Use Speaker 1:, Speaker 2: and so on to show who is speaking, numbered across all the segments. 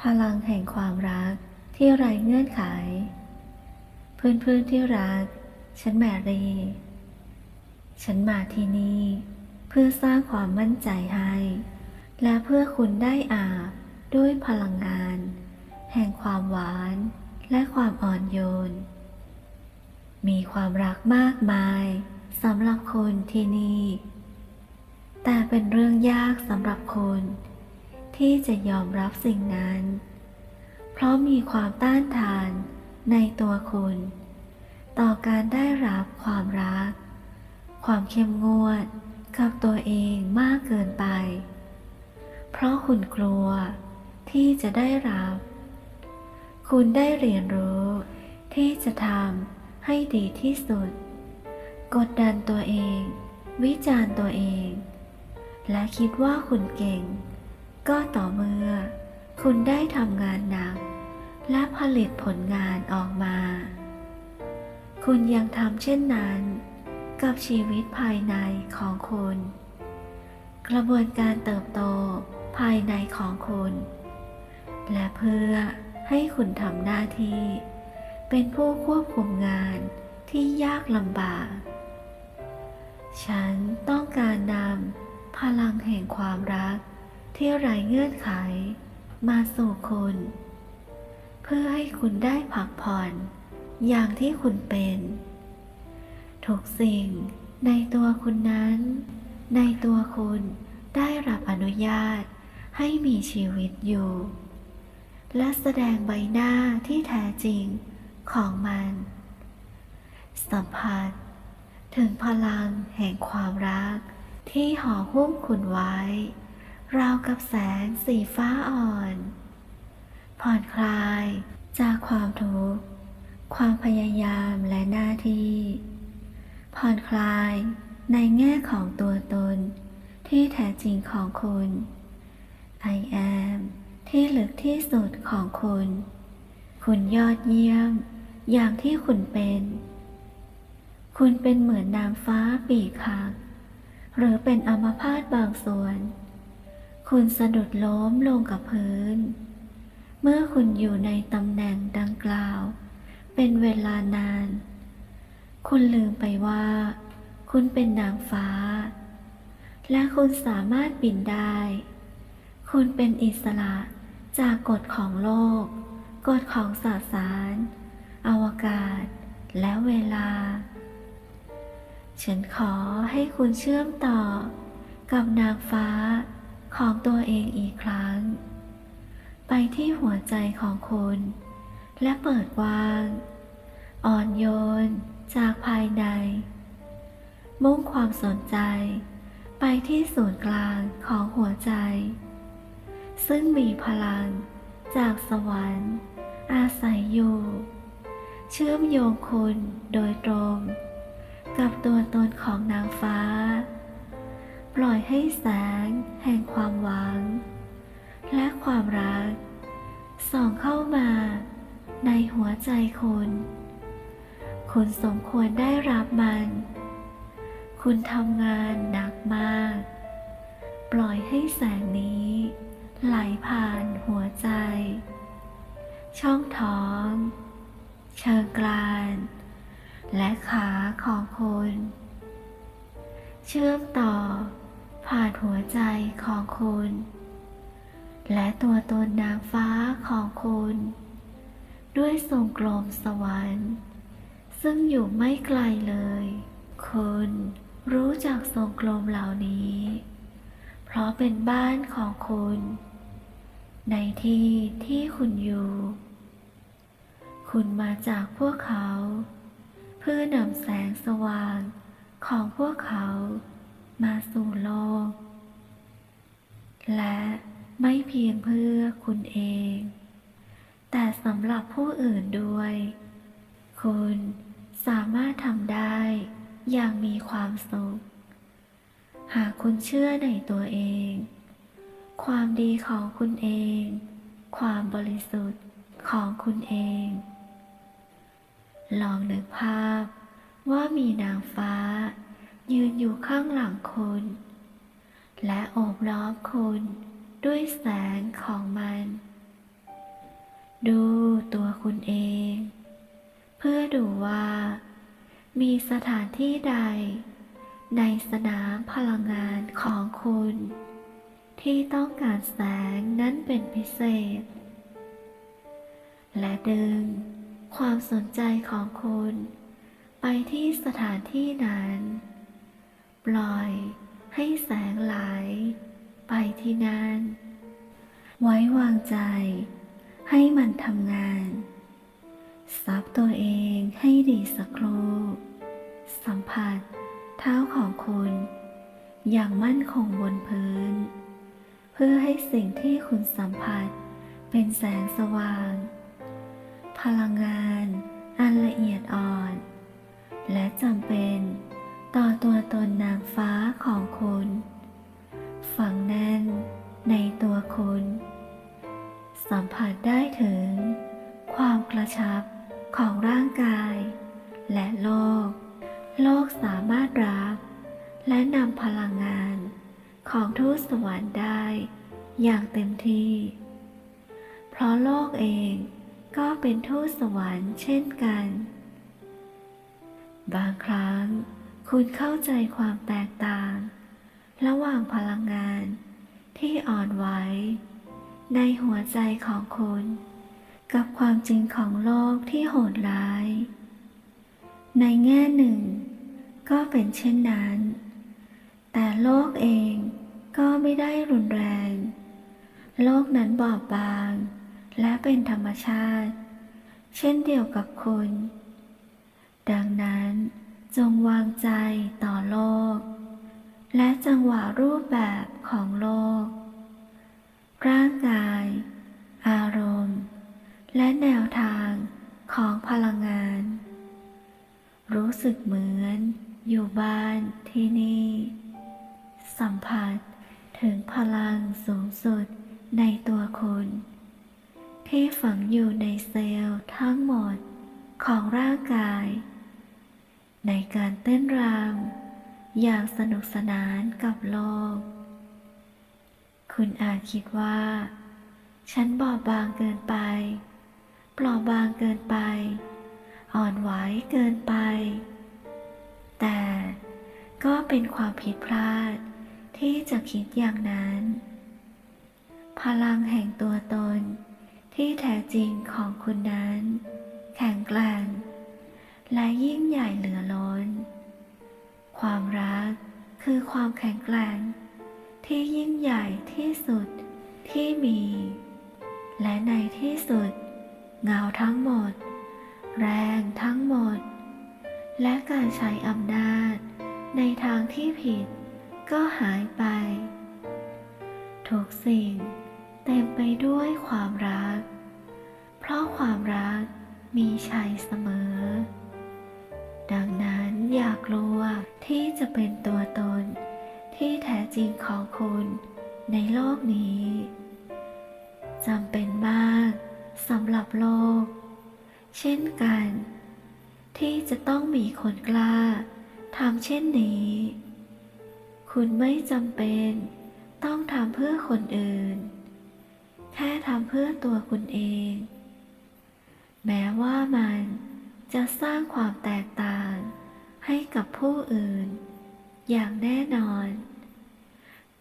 Speaker 1: พลังแห่งความรักที่ไร้เงื่อนไข เพื่อนๆที่รัก ฉันแมรี่ฉันมาที่นี่ เพื่อสร้างความมั่นใจให้ และเพื่อคุณได้อาบด้วยพลังงาน แห่งความหวานและความอ่อนโยน มีความรักมากมายสำหรับคุณที่นี่ แต่เป็นเรื่องยากสำหรับคุณ ที่จะยอมรับสิ่งนั้น เพราะมีความต้านทานในตัวคุณ ต่อการได้รับความรัก ความเข้มงวดกับตัวเองมากเกินไป เพราะคุณกลัวที่จะได้รับ คุณได้เรียนรู้ที่จะทำให้ดีที่สุด กดดันตัวเอง วิจารณ์ตัวเอง และคิดว่าคุณเก่ง ก็ต่อเมื่อ คุณได้ทำงานหนัก และผลิตผลงานออกมา คุณยังทำเช่นนั้น กับชีวิตภายในของคุณ กระบวนการเติบโตภายในของคุณ และเพื่อให้คุณทำหน้าที่ เป็นผู้ควบคุมงานที่ยากลำบาก ฉันต้องการนำพลังแห่งความรัก ที่ไร้เงื่อนไข มาสู่คุณ เพื่อให้คุณได้พักผ่อน อย่างที่คุณเป็น ทุกสิ่งในตัวคุณนั้น ในตัวคุณได้รับอนุญาตให้มีชีวิตอยู่ และแสดงใบหน้าที่แท้จริงของมัน สัมผัส ถึงพลังแห่งความรักที่ห่อหุ้มคุณไว้ ราวกับแสงสีฟ้าอ่อน ผ่อนคลายจากความทุกข์ความพยายามและหน้าที่ ผ่อนคลายในแง่ของตัวตนที่แท้จริงของคุณ I am ที่ลึกที่สุดของคุณ คุณยอดเยี่ยม อย่างที่คุณเป็น คุณเป็นเหมือนนางฟ้าปีกหัก หรือเป็นอัมพาตบางส่วน คุณสะดุดล้มลงกับพื้น เมื่อคุณอยู่ในตำแหน่งดังกล่าว เป็นเวลานาน คุณลืมไปว่า คุณเป็นนางฟ้า และคุณสามารถบินได้ คุณเป็นอิสระจากกฎของโลก กฎของสสาร อวกาศ และเวลา ฉันขอให้คุณเชื่อมต่อกับนางฟ้า ของตัวเองอีกครั้ง ไปที่หัวใจของคุณ และเปิดวาง อ่อนโยนจากภายใน มุ่งความสนใจ ไปที่ศูนย์กลางของหัวใจ ซึ่งมีพลังจากสวรรค์ อาศัยอยู่ เชื่อมโยงคุณโดยตรง กับตัวตนของนางฟ้า ปล่อยให้แสง แห่งความหวัง และความรัก ส่องเข้ามา ในหัวใจคุณคุณสมควรได้รับมัน คุณทำงานหนักมาก ปล่อยให้แสงนี้ ไหลผ่านหัวใจ ช่องท้อง เชิงกราน และขาของคุณ เชื่อมต่อ ผ่านหัวใจของคุณ และตัวตนนางฟ้าของคุณ ด้วยทรงกลมสวรรค์ ซึ่งอยู่ไม่ไกลเลย คุณรู้จักทรงกลมเหล่านี้ เพราะเป็นบ้านของคุณ ในที่ที่คุณอยู่ คุณมาจากพวกเขา เพื่อนำแสงสว่างของพวกเขา มาสู่โลก และไม่เพียงเพื่อคุณเอง แต่สำหรับผู้อื่นด้วย คุณสามารถทำได้อย่างมีความสุข หากคุณเชื่อในตัวเอง ความดีของคุณเอง ความบริสุทธิ์ของคุณเอง ลองนึกภาพว่ามีนางฟ้า ยืนอยู่ข้างหลังคุณ และโอบล้อมคุณด้วยแสงของมัน ดูตัวคุณเอง เพื่อดูว่า มีสถานที่ใด ในสนามพลังงานของคุณ ที่ต้องการแสงนั้นเป็นพิเศษ และดึงความสนใจของคุณ ไปที่สถานที่นั้น ปล่อยให้แสงไหลไปที่นั่นไว้วางใจให้มันทำงานซับตัวเองให้ดีสักครู่สัมผัสเท้าของคุณ อย่างมั่นคงบนพื้น เพื่อให้สิ่งที่คุณสัมผัสเป็นแสงสว่าง พลังงานอันละเอียดอ่อน และจำเป็น ต่อตัวตนนางฟ้าของคุณ ฝังแน่นในตัวคุณ สัมผัสได้ถึง ความกระชับของร่างกาย และโลก โลกสามารถรับ และนำพลังงานของทูตสวรรค์ได้อย่างเต็มที่ เพราะโลกเองก็เป็นทูตสวรรค์เช่นกัน บางครั้ง คุณเข้าใจความแตกต่าง ระหว่างพลังงานที่อ่อนไหวในหัวใจของคุณ กับความจริงของโลกที่โหดร้าย ในแง่หนึ่ง ก็เป็นเช่นนั้น แต่โลกเองก็ไม่ได้รุนแรง โลกนั้นบอบบาง และเป็นธรรมชาติ เช่นเดียวกับคุณ ดังนั้นจงวางใจต่อโลก และ จังหวะรูปแบบของโลก ร่างกาย อารมณ์ และแนวทางของพลังงาน รู้สึกเหมือนอยู่บ้านที่นี่ สัมผัสถึงพลังสูงสุดในตัวคุณ ที่ฝังอยู่ในเซลล์ทั้งหมดของร่างกาย ในการเต้นรำ อย่างสนุกสนานกับโลก คุณอาจคิดว่า ฉันบอบบางเกินไป เปราะบางเกินไป อ่อนไหวเกินไป แต่ก็เป็นความผิดพลาดที่จะคิดอย่างนั้น พลังแห่งตัวตนที่แท้จริงของคุณนั้น แข็งแกร่งและยิ่งใหญ่เหลือล้น ความรักคือความแข็งแกร่ง ที่ยิ่งใหญ่ที่สุดที่มี และในที่สุด เงาทั้งหมด แรงทั้งหมด และการใช้อำนาจ ในทางที่ผิดก็หายไป ทุกสิ่งเต็มไปด้วยความรัก เพราะความรักมีชัยเสมอ ดังนั้นอย่ากลัวที่จะเป็นตัวตน ที่แท้จริงของคุณในโลกนี้จำเป็นมากสำหรับโลก เช่นกัน ที่จะต้องมีคนกล้าทำเช่นนี้ คุณไม่จำเป็น ต้องทำเพื่อคนอื่น แค่ทำเพื่อตัวคุณเอง แม้ว่ามัน จะสร้างความแตกต่าง ให้กับผู้อื่น อย่างแน่นอน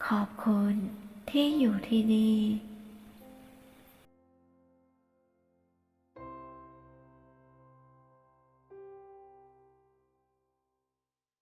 Speaker 1: ขอบคุณที่อยู่ที่นี่